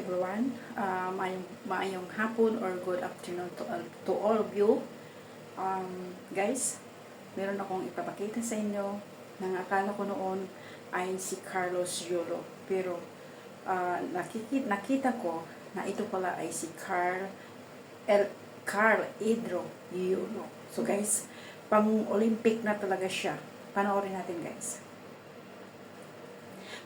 everyone. Uh, maayong, maayong hapon or good afternoon to, all- to all of you. Um, guys, meron akong ipapakita sa inyo nang akala ko noon ay si Carlos Yolo. Pero uh, nakikita, nakita ko na ito pala ay si Carl El, Carl Idro Yolo. So guys, pang Olympic na talaga siya. Panoorin natin guys.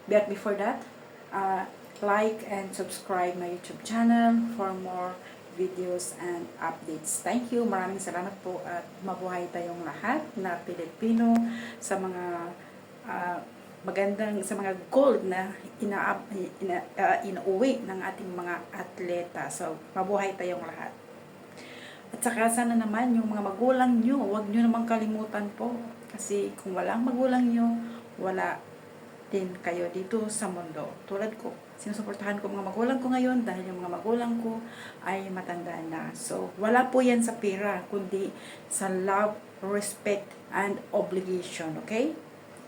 But before that, uh, like and subscribe my YouTube channel for more videos and updates. Thank you. Maraming salamat po at mabuhay tayong lahat na Pilipino sa mga uh, magandang sa mga gold na ina, ina, uh, inuwi ng ating mga atleta. So, mabuhay tayong lahat. At saka sana naman yung mga magulang nyo, huwag nyo naman kalimutan po. Kasi kung walang magulang nyo, wala din kayo dito sa mundo. Tulad ko, sinusuportahan ko mga magulang ko ngayon dahil yung mga magulang ko ay matanda na. So, wala po yan sa pera, kundi sa love, respect, and obligation. Okay?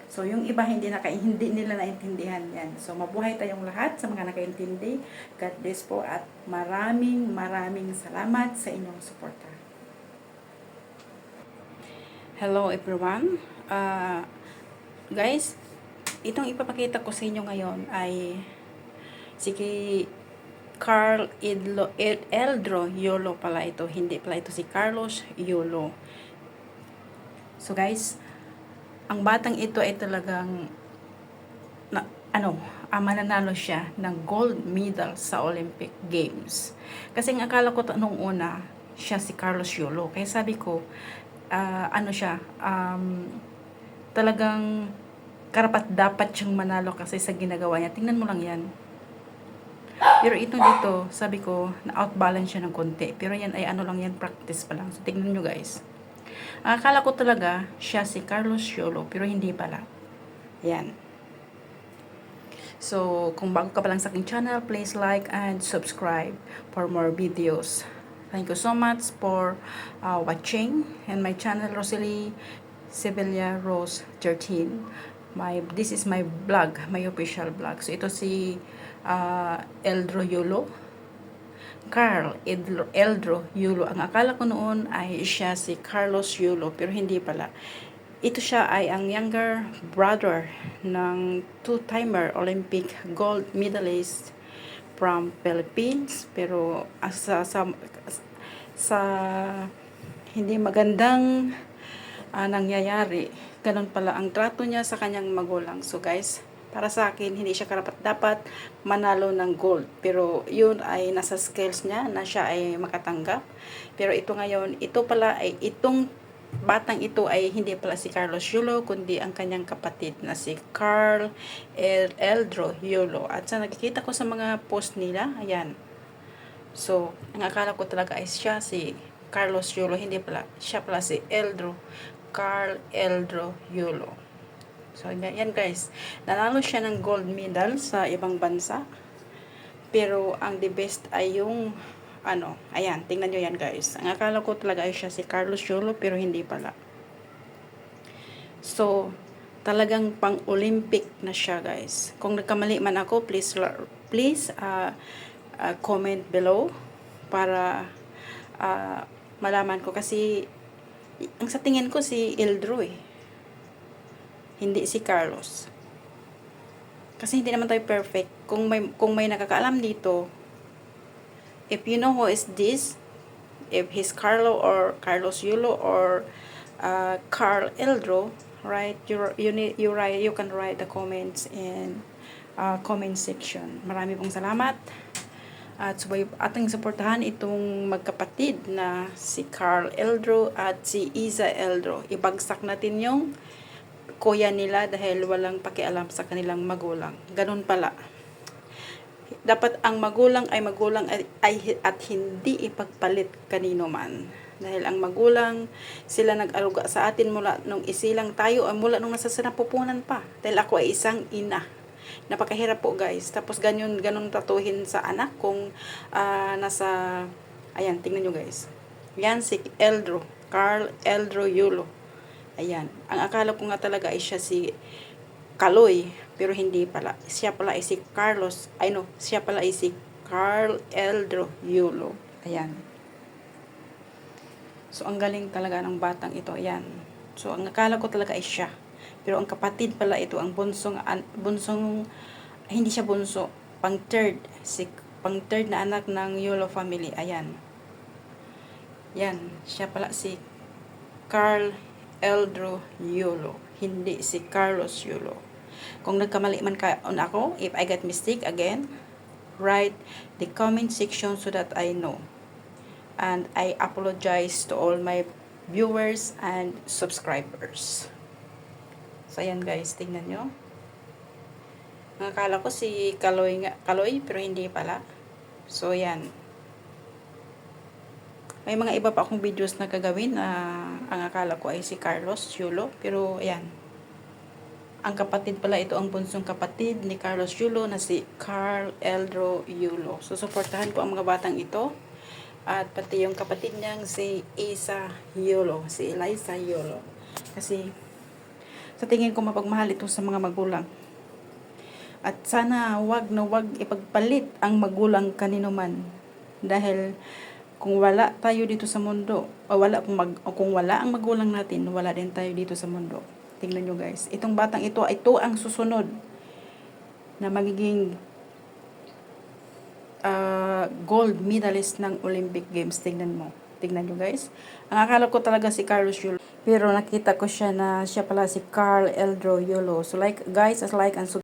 So, yung iba hindi, naka, hindi nila naintindihan yan. So, mabuhay tayong lahat sa mga nakaintindi. God bless po at maraming maraming salamat sa inyong suporta. Hello everyone. Uh, guys, itong ipapakita ko sa inyo ngayon ay si Carl Edlo, Ed, Eldro Yolo pala ito. Hindi pala ito si Carlos Yolo. So guys, ang batang ito ay talagang na, ano, ah, mananalo siya ng gold medal sa Olympic Games. Kasi ang akala ko nung una, siya si Carlos Yolo. Kaya sabi ko, ah, ano siya, um, talagang karapat dapat siyang manalo kasi sa ginagawa niya. Tingnan mo lang yan. Pero ito dito, sabi ko, na-outbalance siya ng konti. Pero yan ay ano lang yan, practice pa lang. So, tingnan nyo guys. Akala ko talaga, siya si Carlos Yolo, pero hindi pala. Yan. So, kung bago ka pa lang sa aking channel, please like and subscribe for more videos. Thank you so much for uh, watching. And my channel, Rosalie Sevilla Rose 13. My, this is my vlog, my official vlog. So, ito si uh, Eldro Yulo. Carl Eldro, Eldro Yulo. Ang akala ko noon ay siya si Carlos Yulo, pero hindi pala. Ito siya ay ang younger brother ng two-timer Olympic gold medalist from Philippines. Pero ah, sa, sa, sa hindi magandang uh, nangyayari, ganun pala ang trato niya sa kanyang magulang. So guys, para sa akin, hindi siya karapat dapat manalo ng gold. Pero yun ay nasa skills niya na siya ay makatanggap. Pero ito ngayon, ito pala ay itong batang ito ay hindi pala si Carlos Yulo, kundi ang kanyang kapatid na si Carl El Eldro Yulo. At sa nakikita ko sa mga post nila, ayan. So, ang akala ko talaga ay siya si Carlos Yulo, hindi pala. Siya pala si Eldro, Carl Eldro Yulo. So, yan guys. Nanalo siya ng gold medal sa ibang bansa. Pero, ang the best ay yung, ano, ayan, tingnan nyo yan guys. Ang akala ko talaga ay siya si Carlos Yolo, pero hindi pala. So, talagang pang-Olympic na siya guys. Kung nagkamali man ako, please, please, uh, uh, comment below para uh, malaman ko kasi ang sa tingin ko si Eldro eh hindi si Carlos. Kasi hindi naman tayo perfect. Kung may, kung may nakakaalam dito, if you know who is this, if he's Carlo or Carlos Yulo or uh, Carl Eldro, right? You you need you write you can write the comments in uh, comment section. Marami pong salamat. At subay ating suportahan itong magkapatid na si Carl Eldro at si Isa Eldro. Ibagsak natin yung kuya nila dahil walang pakialam sa kanilang magulang. Ganun pala. Dapat ang magulang ay magulang ay, ay at hindi ipagpalit kanino man. Dahil ang magulang, sila nag-aruga sa atin mula nung isilang tayo, o mula nung nasa sinapupunan pa. Dahil ako ay isang ina. Napakahirap po guys. Tapos ganyan, ganun tatuhin sa anak kung uh, nasa, ayan, tingnan nyo guys. Yan si Eldro, Carl Eldro Yulo. Ayan. Ang akala ko nga talaga ay siya si Kaloy, pero hindi pala. Siya pala ay si Carlos, ay no, siya pala ay si Carl Eldro Yulo. Ayan. So, ang galing talaga ng batang ito. Ayan. So, ang akala ko talaga ay siya. Pero ang kapatid pala ito, ang bunsong, an, bunsong, hindi siya bunso, pang third, si, pang third na anak ng Yulo family. Ayan. Yan, siya pala si Carl Eldro Yulo. Hindi si Carlos Yulo. Kung nagkamali man ka on ako, if I got mistake again, write the comment section so that I know. And I apologize to all my viewers and subscribers. So, ayan guys, tingnan nyo. Nakakala ko si Kaloy, nga, Kaloy, pero hindi pala. So, yan. May mga iba pa akong videos na gagawin na ang akala ko ay si Carlos Yulo. Pero, ayan. Ang kapatid pala ito, ang bunsong kapatid ni Carlos Yulo na si Carl Eldro Yulo. So, suportahan ko ang mga batang ito. At pati yung kapatid niyang si Isa Yulo, si Eliza Yulo. Kasi, sa tingin ko mapagmahal ito sa mga magulang. At sana wag na wag ipagpalit ang magulang kanino man. Dahil kung wala tayo dito sa mundo, o wala kung, mag, o kung wala ang magulang natin, wala din tayo dito sa mundo. Tingnan nyo guys. Itong batang ito, ito ang susunod na magiging uh, gold medalist ng Olympic Games. Tingnan mo. Tingnan nyo guys. Ang akala ko talaga si Carlos Yulo. Pero nakita ko siya na siya pala si Carl Eldro Yulo. So like guys, as like and subscribe.